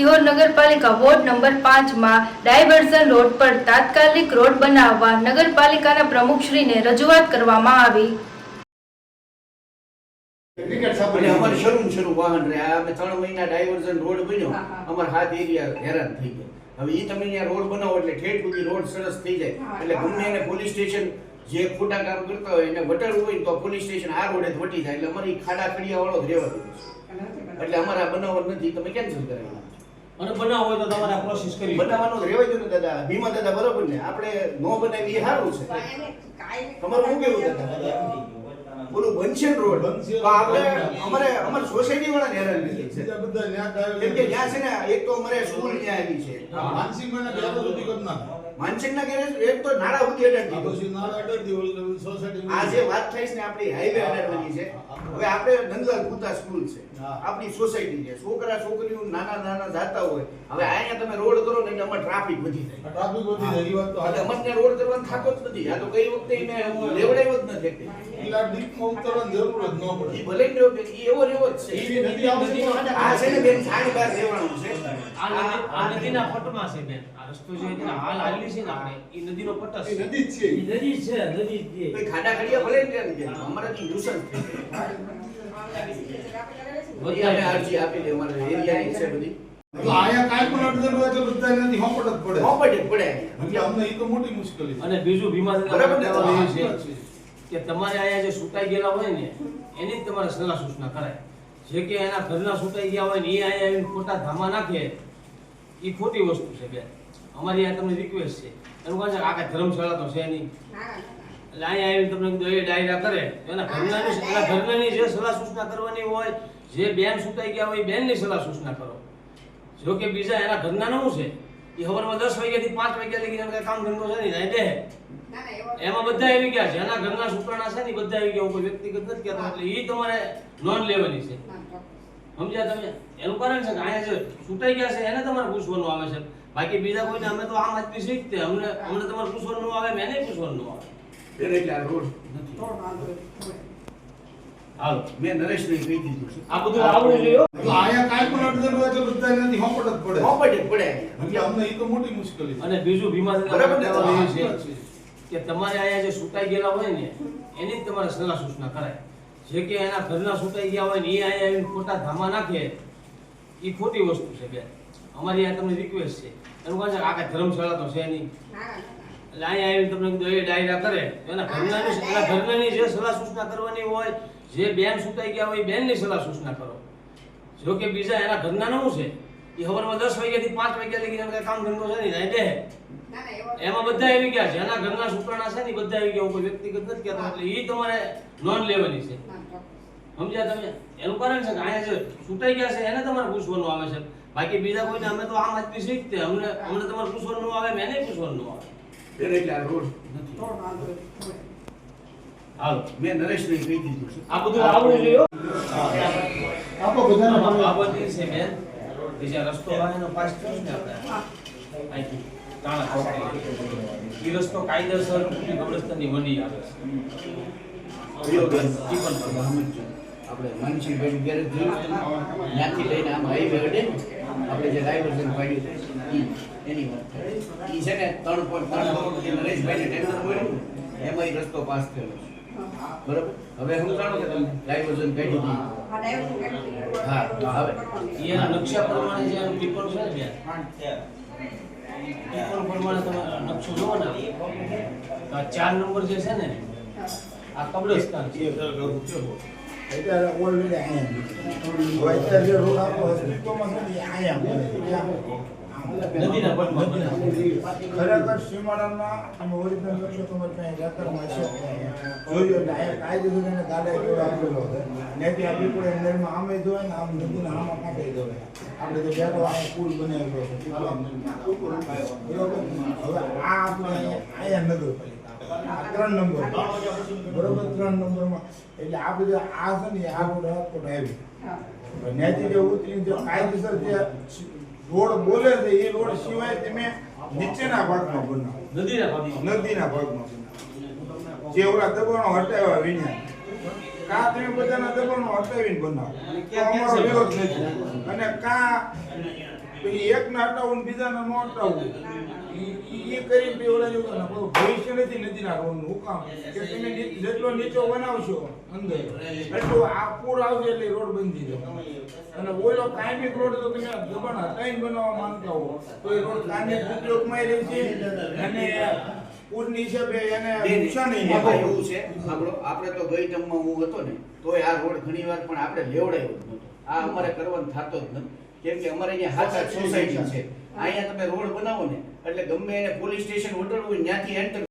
સિહોર નગરપાલિકા ward number પાંચમાં diversion road પર તાત્કાલિક રોડ બનાવવા નગરપાલિકાના પ્રમુખશ્રીને રજૂઆત કરવામાં આવી. અમારે શરૂ શરૂ વાહન રહ્યા અમે ત્રણ મહિના ડાયવર્ઝન રોડ બન્યો. હા, હા. અમારા હાથ એરિયા હેરાન થઈ ગયા. હવે ઈ તમે અહીંયા રોડ બનાવો એટલે ઠેઠ સુધી રોડ સરસ થઈ જાય. એટલે ગમે એને પોલીસ સ્ટેશન જે ખોટા કામ કરતા હોય એને વટાડવું હોય તો પોલીસ સ્ટેશન આ રોડે વટી જાય. એટલે અમારી ખાડા ખડિયા વાળો જ રહેવા એટલે અમારા બનાવટ નથી. તમે કેન્સલ કરાવી અને બનાવ હોય તો તમારે પ્રોસેસ કરી બનાવવાનો રહેવા દો ને દાદા. ભીમા દાદા બરોબર ને. આપણે નો બનાવી એ સારું છે. તમારું શું કેવું દાદા? બોલું બનશેન રોડ? તો આપણે અમારે અમારે સોસાયટી વાળા હેરાન લીધી છે. બધા ન્યા ડાયો કેમ કે ત્યાં છે ને એક તો અમારે સ્કૂલ ત્યાં આવી છે. માનસિંહ મને ઘરે સુધી કરી નાખો. માનસિંહના ઘરે એક તો નાળા સુધી અડાડી દીધું. પછી નાળા અડાડી દીધો, સોસાયટી આ જે વાત થઈ છે ને આપણી હાઈવે અડાડવાની છે. હવે આપણે નંદલાલ ભૂતા સ્કૂલ છે. આપણી સોસાયટી છે. છોકરા છોકરીઓ નાના નાના જાતા હોય. હવે અહીંયા તમે રોડ કરો ને એટલે અમારે ટ્રાફિક વધી જાય. ટ્રાફિક વધી જાય, એ વાત તો એટલે અમને રોડ કરવાનો થાકો જ નથી. આ તો કઈ વખતે મેં લેવડાવ્યો જ નથી એટલે આ ડીપમાં ઉતરવાની જરૂર જ ન પડે. ભલે ને રહ્યો કે ઈ એવો રેવો જ છે. ઈ નદી આવશે આ છે ને બેન સાડી બાર રહેવાનું છે. આ નદીના પટમાં છે બેન. આ રસ્તો જે છે હાલ હાલી છે ને આપણે ઈ નદીનો પટ છે. નદી છે. ઈ. નદી છે નદી છે. કોઈ ખાડા ખડિયા ભલે ને ત્યાં બેન અમારાથી નુકસાન થાય બધી અમે અરજી આપી દે અમારે એરિયાની છે બધી. એટલે અહીંયા કાંઈ પણ અડચણ હોય તો બધાય નદી હોંપટ જ પડે. મોપટ જ પડે. એટલે અમને ઈ તો મોટી મુશ્કેલી અને બીજું બીમાર બરાબર કે તમારે અહીંયા જે સુકાઈ ગયેલા હોય ને, એની જ તમારે સલાહ સૂચના કરાય. જે કે એના ઘરના સુકાઈ ગયા હોય ને, એ અહીંયા આવીને ખોટા ધામા નાખે, એ ખોટી વસ્તુ છે બેન. અમારી આ તમને રિક્વેસ્ટ છે. એનું કહે છે કે આ ધર્મશાળા તો છે નહીં. એટલે અહીંયા આવીને તમને કીધું, એ ડાયરા કરે. એના ઘરનાની એના ઘરનાની જે સલાહ સૂચના કરવાની હોય, જે બેન સુતાઈ ગયા હોય, એ બેનની સલાહ સૂચના કરો. જો કે બીજા એના ઘરનાનું શું છે? એ સવારમાં દસ વાગ્યાથી પાંચ વાગ્યા લગી એને કામ ધંધો છે ને જાય દે એમાં બધા આવી ગયા છે. એના ઘરના સુકાણા છે ને બધા આવી ગયા. કોઈ વ્યક્તિગત નથી કહેતા એટલે એ તમારે નોન લેવાની છે સમજ્યા તમે? એનું કારણ છે કે અહીંયા જે છૂટાઈ ગયા છે એને તમારે પૂછવાનું આવે છે. બાકી બીજા કોઈને અમે તો આમ આદમી જ તે અમને અમને તમારે પૂછવાનું આવે મેને પૂછવાનું આવે. એને ક્યાં રોડ નથી હાલો મેં નરેશને કહી દીધું આ બધું આવવું જોઈએ. પણ પડે. મોપટ પડે. એટલે અમને ઈ તો મોટી મુશ્કેલી અને બીજું બીમાર બરાબર એ છે. કે તમારે અહીંયા જે સુકાઈ ગયેલા હોય ને એની જ તમારે સલાહ સૂચના કરાય. જે કે એના ઘરના સુકાઈ ગયા હોય ને એ અહીંયા આવીને ખોટા ધામા નાખે એ ખોટી વસ્તુ છે બેન. અમારી આ તમને રિક્વેસ્ટ છે. એનું કહે છે કે આ કાંઈ ધર્મશાળા તો છે નહીં. એટલે અહીંયા આવીને તમને કીધું એ ડાયરા કરે. એના ઘરનાની એના ઘરનાની જે સલાહ સૂચના કરવાની હોય જે બેન સુતાઈ ગયા હોય એ બેનની સલાહ સૂચના કરો. જો કે બીજા એના ઘરના શું છે એ સવારમાં દસ વાગ્યાથી પાંચ વાગ્યા લગી એને કામ ધંધો છે નહીં જાય દે એમાં બધા આવી ગયા છે. એના ઘરના સુકાણા છે ને બધા આવી ગયા. હું કોઈ વ્યક્તિગત નથી કહેતો એટલે એ તમારે નોંધ લેવાની છે સમજ્યા તમે? એનું કારણ છે કે અહીંયા જે સુતાઈ ગયા છે એને તમારે પૂછવાનું આવે છે. બાકી બીજા કોઈને અમે તો આમ આદમી જ તે અમને અમને તમારે પૂછવાનું ન આવે મેં એને પૂછવાનું ન આવે. એટલે આ રોડ નથી હાલો મેં નરેશને કહી દીધું છે. આ બધું આવવું જોઈએ આપો બધાને પાણી. બાબત છે બેન કે રસ્તો વાહેનો પાસ થયો ને આપણે. અહીંથી તાણા ચોકડી એ રસ્તો કાયદેસર ખુલ્લી કબ્રસ્તાનની વડી આવે છે. આપણે માનસિંહભાઈ ગેરેજ? ત્યાંથી લઈને આમ હાઈવે અડે આપણે જે ડાયવર્ઝન પાડ્યું છે એની વાત એ છે ને ત્રણ પોઈન્ટ ત્રણ કરોડ નરેશભાઈને ટેન્ડર મળ્યું એમાં રસ્તો પાસ થયેલો છે. બરોબર? હવે હું જાણો કે તમે ડાયવર્ઝન કાઢ્યું હતું. હા હવે. અહીંયા નકશા પ્રમાણે જે પીપલ છે ને પીપલ પ્રમાણે તમે નકશો જોવો ને તો આ ચાર નંબર જે છે ને આ કબ્રસ્તાન છે. અત્યારે already અહીંયા અત્યારે રોડ નથી, અહીંયા. નદીના પટમાં ખરેખર સીમાડાના તમે original નકશો તમારી પાસે રેકર્ડમાં છે. જોયું એટલે અહીંયા કાયદેસર ગાડા જોડે આપેલો છે. ત્યાંથી આપી પડે અંદરમાં આમે જોવે ને આમ નદીના આમાં કાંઠે જોવે. આપણે જે બેઠો અહીંયા પુલ બનાવેલો છે પીપળા નદીનો. બરોબર? હવે આ આપણે અહીંયા અહીંયા આ ત્રણ નંબર બરોબર ત્રણ નંબરમાં એટલે આ બધા આ છે ને આ બધું રાજકોટ જે ઉતરીને જે કાયદેસર જે રોડ બોલે છે એ રોડ સિવાય તમે નીચેના ભાગમાં બનાવો નદીના ભાગમાં. નદીના ભાગમાં બનાવો જે ઓલા દબાણો હટાવ્યા વિના. કા તમે બધાના દબાણો હટાવીને બનાવો? અમારો વિરોધ નથી. અને કા પછી એક ના હટાવું ને બીજાને ન ઈ ઈ કરી પછી ઓલા જેવું. પણ ભવિષ્ય નથી નદીના રોડનું હું કામ કે તમે જેટલો નીચો બનાવશો અંદર એટલું આ પૂર આવશે એટલે રોડ બંધી થઈ અને ઓલો કાયમિક રોડ તો તમે દબાણ હટાઈને બનાવવા માંગતા હો તો એ રોડ કાયમિક ઉપયોગમાં રહેશે અને પૂરની હિસાબે એને નુકસાન એવું છે આપણો આપણે તો ગઈ ટર્મમાં હું હતો ને તોય આ રોડ ઘણી વાર પણ આપણે લેવડાયો જ નહોતો. આ અમારે કરવાનું થતો જ નથી. કેમ કે અમારે અહીંયા હાથ સોસાયટી છે. અહીંયા તમે રોડ બનાવો ને એટલે ગમે એને પોલીસ સ્ટેશન હોટલ હોય ત્યાંથી એન્ટર